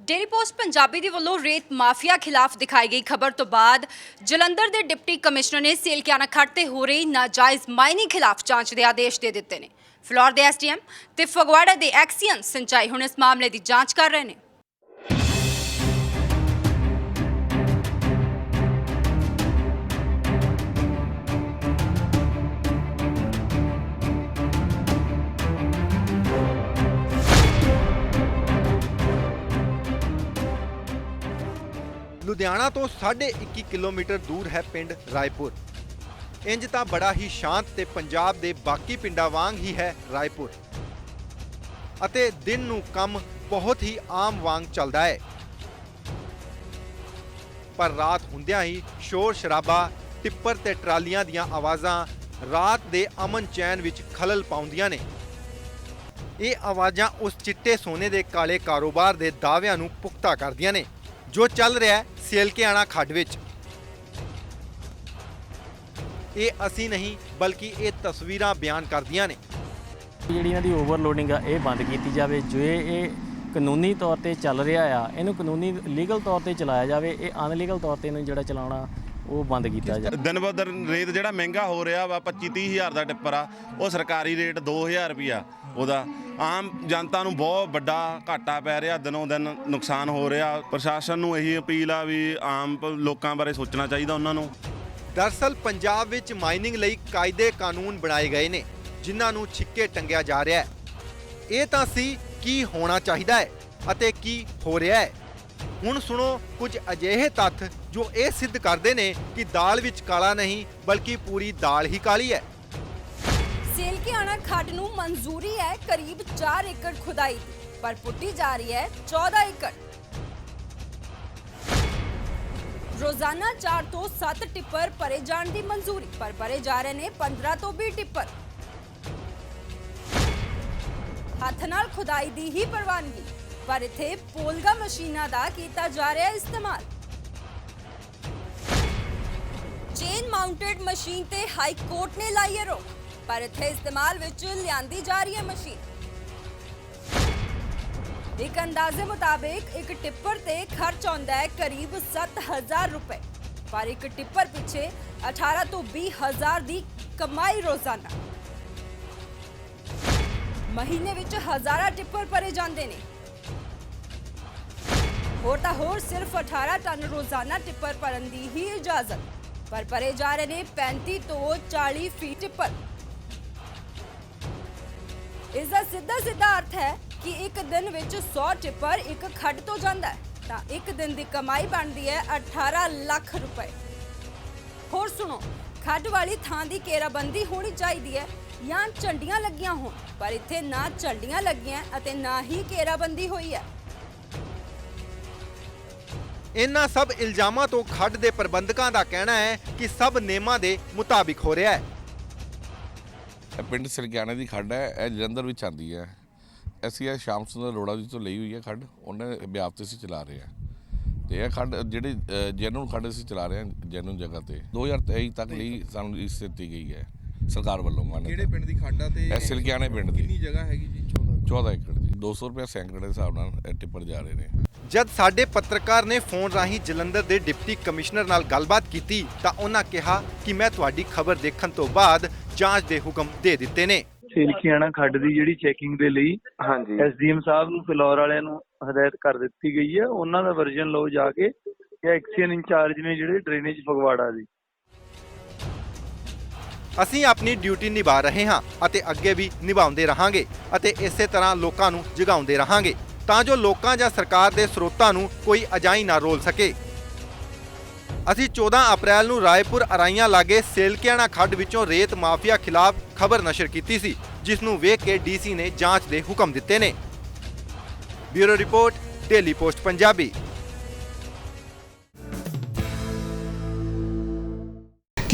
Daily post Punjabi ਦੇ ਵੱਲੋਂ ਰੇਤ ਮਾਫੀਆ ਖਿਲਾਫ ਦਿਖਾਈ ਗਈ ਖਬਰ ਤੋਂ ਬਾਅਦ ਜਲੰਧਰ ਦੇ ਡਿਪਟੀ ਕਮਿਸ਼ਨਰ ਨੇ ਸੇਲਕਿਆਨਾ ਖੱਟ ਤੇ ਹੋ ਰਹੀ ਨਾਜਾਇਜ਼ ਮਾਈਨਿੰਗ ਖਿਲਾਫ ਜਾਂਚ ਦੇ ਆਦੇਸ਼ ਦੇ ਦਿੱਤੇ ਨੇ। ਫਲੋਰ ਦੇ ਐਸਟੀਐਮ ਤੇ ਫਗਵਾੜਾ ਦੇ ਐਕਸੀਅਨ ਸਿੰਚਾਈ ਹੁਣ ਇਸ ਮਾਮਲੇ ਦੀ ਜਾਂਚ ਕਰ ਰਹੇ ਨੇ। ਲੁਧਿਆਣਾ ਤੋਂ 21 ਕਿਲੋਮੀਟਰ ਦੂਰ ਹੈ ਪਿੰਡ ਰਾਏਪੁਰ। ਇੰਜ ਤਾਂ ਬੜਾ ਹੀ ਸ਼ਾਂਤ ਤੇ ਪੰਜਾਬ ਦੇ ਬਾਕੀ ਪਿੰਡਾਂ ਵਾਂਗ ਹੀ ਹੈ ਰਾਏਪੁਰ। ਅਤੇ ਦਿਨ ਨੂੰ ਕੰਮ ਬਹੁਤ ਹੀ ਆਮ ਵਾਂਗ ਚੱਲਦਾ ਹੈ। ਪਰ ਰਾਤ ਹੁੰਦਿਆਂ ਹੀ ਸ਼ੋਰ ਸ਼ਰਾਬਾ, ਟਿੱਪਰ ਤੇ ਟਰਾਲੀਆਂ ਦੀਆਂ ਆਵਾਜ਼ਾਂ ਰਾਤ ਦੇ ਅਮਨ ਚੈਨ ਵਿੱਚ ਖਲਲ ਪਾਉਂਦੀਆਂ ਨੇ। ਇਹ ਆਵਾਜ਼ਾਂ ਉਸ ਚਿੱਟੇ ਸੋਨੇ ਦੇ ਕਾਲੇ ਕਾਰੋਬਾਰ ਦੇ ਦਾਅਵਿਆਂ ਨੂੰ ਪੁਖਤਾ ਕਰਦੀਆਂ ਨੇ। ਜੋ ਚੱਲ ਰਿਹਾ ਹੈ ਸੇਲਕਿਆਣਾ ਖੱਡ ਵਿੱਚ। ਇਹ ਅਸੀਂ ਨਹੀਂ ਬਲਕਿ ਇਹ ਤਸਵੀਰਾਂ ਬਿਆਨ ਕਰਦੀਆਂ ਨੇ। ਜਿਹੜੀ ਇਹਨਾਂ ਦੀ ਓਵਰਲੋਡਿੰਗ ਆ ਇਹ ਬੰਦ ਕੀਤੀ ਜਾਵੇ। ਜੇ ਇਹ ਕਾਨੂੰਨੀ ਤੌਰ ਤੇ ਚੱਲ ਰਿਹਾ ਆ ਇਹਨੂੰ ਕਾਨੂੰਨੀ ਲੀਗਲ ਤੌਰ ਤੇ ਚਲਾਇਆ ਜਾਵੇ ਇਹ ਅਨਲੀਗਲ ਤੌਰ ਤੇ ਇਹਨੂੰ ਜਿਹੜਾ ਚਲਾਉਣਾ ਉਹ ਬੰਦ ਕੀਤਾ ਜਾਵੇ। ਦਿਨ ਬ ਦਿਨ ਰੇਟ ਜਿਹੜਾ ਮਹਿੰਗਾ ਹੋ ਰਿਹਾ ਵਾ 25 30 ਹਜ਼ਾਰ ਦਾ ਟਿੱਪਰ ਆ ਉਹ ਸਰਕਾਰੀ ਰੇਟ 2000 ਰੁਪਿਆ ਉਹਦਾ। ਆਮ ਜਨਤਾ ਨੂੰ ਬਹੁਤ ਵੱਡਾ ਘਾਟਾ ਪੈ ਰਿਹਾ, ਦਿਨੋਂ ਦਿਨ ਨੁਕਸਾਨ ਹੋ ਰਿਹਾ। ਪ੍ਰਸ਼ਾਸਨ ਨੂੰ ਇਹੀ ਅਪੀਲ ਆ ਵੀ ਆਮ ਲੋਕਾਂ ਬਾਰੇ ਸੋਚਣਾ ਚਾਹੀਦਾ ਉਹਨਾਂ ਨੂੰ। ਦਰਸਲ ਪੰਜਾਬ ਵਿੱਚ ਮਾਈਨਿੰਗ ਲਈ ਕਾਇਦੇ ਕਾਨੂੰਨ ਬਣਾਏ ਗਏ ਨੇ, ਜਿਨ੍ਹਾਂ ਨੂੰ ਛਿੱਕੇ ਟੰਗਿਆ ਜਾ ਰਿਹਾ ਹੈ। ਇਹ ਤਾਂ ਸੀ ਕੀ ਹੋਣਾ ਚਾਹੀਦਾ ਹੈ ਅਤੇ ਕੀ ਹੋ ਰਿਹਾ ਹੈ। ਹੁਣ ਸੁਣੋ ਕੁਝ ਅਜਿਹੇ ਤੱਥ ਜੋ ਇਹ ਸਿੱਧ ਕਰਦੇ ਨੇ ਕਿ ਦਾਲ ਵਿੱਚ ਕਾਲਾ ਨਹੀਂ, ਬਲਕਿ ਪੂਰੀ ਦਾਲ ਹੀ ਕਾਲੀ ਹੈ। ਸੇਲਕਿਆਣਾ ਖੱਡ ਨੂੰ ਮਨਜ਼ੂਰੀ ਹੈ ਕਰੀਬ 4 ਏਕੜ ਖੁਦਾਈ ਦੀ, ਪਰ ਪੁੱਟੀ ਜਾ ਰਹੀ ਹੈ 14 ਏਕੜ। ਰੋਜ਼ਾਨਾ 4 ਤੋਂ 7 ਟਿੱਪਰ ਭਰੇ ਜਾਣ ਦੀ ਮਨਜ਼ੂਰੀ, ਪਰ ਭਰੇ ਜਾ ਰਹੇ ਨੇ 15 ਤੋਂ 20 ਟਿੱਪਰ। ਹੱਥ ਨਾਲ ਖੁਦਾਈ ਦੀ ਹੀ ਪ੍ਰਵਾਨਗੀ, ਪਰ ਇੱਥੇ ਪੋਲਗਾ ਮਸ਼ੀਨਾਂ ਦਾ ਕੀਤਾ ਜਾ ਰਿਹਾ ਇਸਤੇਮਾਲ। ਚੇਨ ਮਾਊਂਟਡ ਮਸ਼ੀਨ ਤੇ ਹਾਈ ਕੋਰਟ ਨੇ ਲਾਈ ਹੈ ਰੋਕ ਪਰ ਇੱਥੇ ਇਸਤੇਮਾਲ ਵਿੱਚ ਲਿਆਂਦੀ ਜਾ ਰਹੀ ਹੈ ਮਸ਼ੀਨ। ਇੱਕ ਅੰਦਾਜ਼ੇ ਮੁਤਾਬਿਕ ਇੱਕ ਟਿੱਪਰ ਤੇ ਖਰਚ ਆਉਂਦਾ ਹੈ ਕਰੀਬ 7000 ਰੁਪਏ। ਪਰ ਇੱਕ ਟਿੱਪਰ ਪਿੱਛੇ 18 ਤੋਂ 20000 ਦੀ ਕਮਾਈ ਰੋਜ਼ਾਨਾ। ਮਹੀਨੇ ਵਿੱਚ ਹਜ਼ਾਰਾਂ ਟਿੱਪਰ ਭਰੇ ਜਾਂਦੇ ਨੇ। ਹੋਰ ਤਾਂ ਹੋਰ ਸਿਰਫ 18 ਟਨ ਰੋਜ਼ਾਨਾ ਟਿੱਪਰ ਭਰਨ ਦੀ ਹੀ ਇਜਾਜ਼ਤ। ਪਰ ਭਰੇ ਜਾ ਰਹੇ ਨੇ 35 ਤੋਂ 40 ਫੀਟ ਟਿੱਪਰ। ਇਸ ਦਾ ਸਿੱਧਾ ਸਿੱਧਾ ਅਰਥ ਹੈ ਕਿ ਇੱਕ ਦਿਨ ਵਿੱਚ 100 ਟਿੱਪਰ ਇੱਕ ਖੱਡ ਤੋਂ ਜਾਂਦਾ ਹੈ। ਤਾਂ ਇੱਕ ਦਿਨ ਦੀ ਕਮਾਈ ਬਣਦੀ ਹੈ 18 ਲੱਖ ਰੁਪਏ। ਹੋਰ ਸੁਣੋ, ਖੱਡ ਵਾਲੀ ਥਾਂ ਦੀ ਘੇਰਾਬੰਦੀ ਹੋਣੀ ਚਾਹੀਦੀ ਹੈ। ਜਾਂ ਝੰਡੀਆਂ ਲੱਗੀਆਂ ਹੋਣ, ਪਰ ਇੱਥੇ ਨਾ ਝੰਡੀਆਂ ਲੱਗੀਆਂ ਅਤੇ ਨਾ ਹੀ ਘੇਰਾਬੰਦੀ ਹੋਈ ਹੈ। ਇਹਨਾਂ ਸਭ ਇਲਜ਼ਾਮਾਂ ਤੋਂ ਖੱਡ ਦੇ ਪ੍ਰਬੰਧਕਾਂ ਦਾ ਕਹਿਣਾ ਹੈ ਕਿ ਸਭ ਨਿਯਮਾਂ ਦੇ ਮੁਤਾਬਿਕ ਹੋ ਰਿਹਾ ਹੈ। ਇਹ ਪਿੰਡ ਸਿਲਕਿਆਣੇ ਦੀ ਖੱਡ ਹੈ ਇਹ ਜਲੰਧਰ ਵਿੱਚ ਆਉਂਦੀ ਹੈ। ਅਸੀਂ ਇਹ ਸ਼ਾਮ ਸੁੰਦਰ ਰੋੜਾ ਦੀ ਤੋਂ ਲਈ ਹੋਈ ਹੈ ਖੱਡ ਉਹਨੇ ਬਿਆਪ ਤੇ ਅਸੀਂ ਚਲਾ ਰਹੇ ਹਾਂ। ਤੇ ਇਹ ਖੱਡ ਜਿਹੜੀ ਜੈਨੂਨ ਖੱਡ ਅਸੀਂ ਚਲਾ ਰਹੇ ਹਾਂ ਜੈਨੂਨ ਜਗ੍ਹਾ ਤੇ। 2023 ਤੱਕ ਲਈ ਸਾਨੂੰ ਇਸ ਦਿੱਤੀ ਗਈ ਹੈ ਸਰਕਾਰ ਵੱਲੋਂ ਮਾਨਤਾ। ਕਿਹੜੇ ਪਿੰਡ ਦੀ ਖਾਡਾ ਤੇ ਇਹ ਸਿਲਕਿਆਣੇ ਪਿੰਡ ਦੀ। ਕਿੰਨੀ ਜਗ੍ਹਾ ਹੈਗੀ ਜੀ? 14 ਏਕੜ। 200 ਰੁਪਏ ਸੈਂਕੜੇ ਦੇ ਹਿਸਾਬ ਨਾਲ ਟਿੱਪਰ ਜਾ ਰਹੇ ਨੇ। ਜਦ ਸਾਡੇ ਪੱਤਰਕਾਰ ਨੇ ਫੋਨ ਰਾਹੀਂ ਜਲੰਧਰ ਦੇ ਡਿਪਟੀ ਕਮਿਸ਼ਨਰ ਨਾਲ ਗੱਲਬਾਤ ਕੀਤੀ ਤਾਂ ਉਹਨਾਂ ਕਿਹਾ ਕਿ ਮੈਂ ਤੁਹਾਡੀ ਖਬਰ ਦੇਖਣ ਤੋਂ ਬਾਅਦ ਜਾਂਚ ਦੇ ਹੁਕਮ ਦੇ ਦਿੱਤੇ ਨੇ। ਸੇਲਕੀਆਣਾ ਖੱਡ ਦੀ ਜਿਹੜੀ ਚੈਕਿੰਗ ਦੇ ਲਈ ਹਾਂਜੀ। ਐਸਡੀਐਮ ਸਾਹਿਬ ਨੂੰ ਫਲੋਰ ਵਾਲਿਆਂ ਨੂੰ ਹਦਾਇਤ ਕਰ ਦਿੱਤੀ ਗਈ ਹੈ। ਉਹਨਾਂ ਦਾ ਵਰਜ਼ਨ ਲਓ ਜਾ ਕੇ ਇਹ ਐਕਸੀਅਨ ਇੰਚਾਰਜ ਨੇ ਜਿਹੜੇ ਡਰੇਨੇਜ ਫਗਵਾੜਾ ਦੀ। ਅਸੀਂ ਆਪਣੀ ਡਿਊਟੀ ਨਿਭਾ ਰਹੇ ਹਾਂ ਅਤੇ ਅੱਗੇ ਵੀ ਨਿਭਾਉਂਦੇ ਰਹਾਂਗੇ ਅਤੇ ਇਸੇ ਤਰ੍ਹਾਂ ਲੋਕਾਂ ਨੂੰ ਜਗਾਉਂਦੇ ਰਹਾਂਗੇ ਤਾਂ ਜੋ ਲੋਕਾਂ ਜਾਂ ਸਰਕਾਰ ਦੇ ਸਰੋਤਾਂ ਨੂੰ ਕੋਈ ਅਜਾਈ ਨਾ ਰੋਲ ਸਕੇ। ਅਸੀਂ 14 ਅਪ੍ਰੈਲ ਨੂੰ ਰਾਏਪੁਰ ਅਰਾਈਆਂ ਲਾਗੇ ਸੇਲਕਿਆਣਾ ਖੱਡ ਵਿੱਚੋਂ ਰੇਤ ਮਾਫੀਆ ਖਿਲਾਫ ਖਬਰ ਨਸ਼ਰ ਕੀਤੀ ਸੀ, ਜਿਸ ਨੂੰ ਵੇਖ ਕੇ ਡੀਸੀ ਨੇ ਜਾਂਚ ਦੇ ਹੁਕਮ ਦਿੱਤੇ ਨੇ। Bureau report, daily post, Punjabi.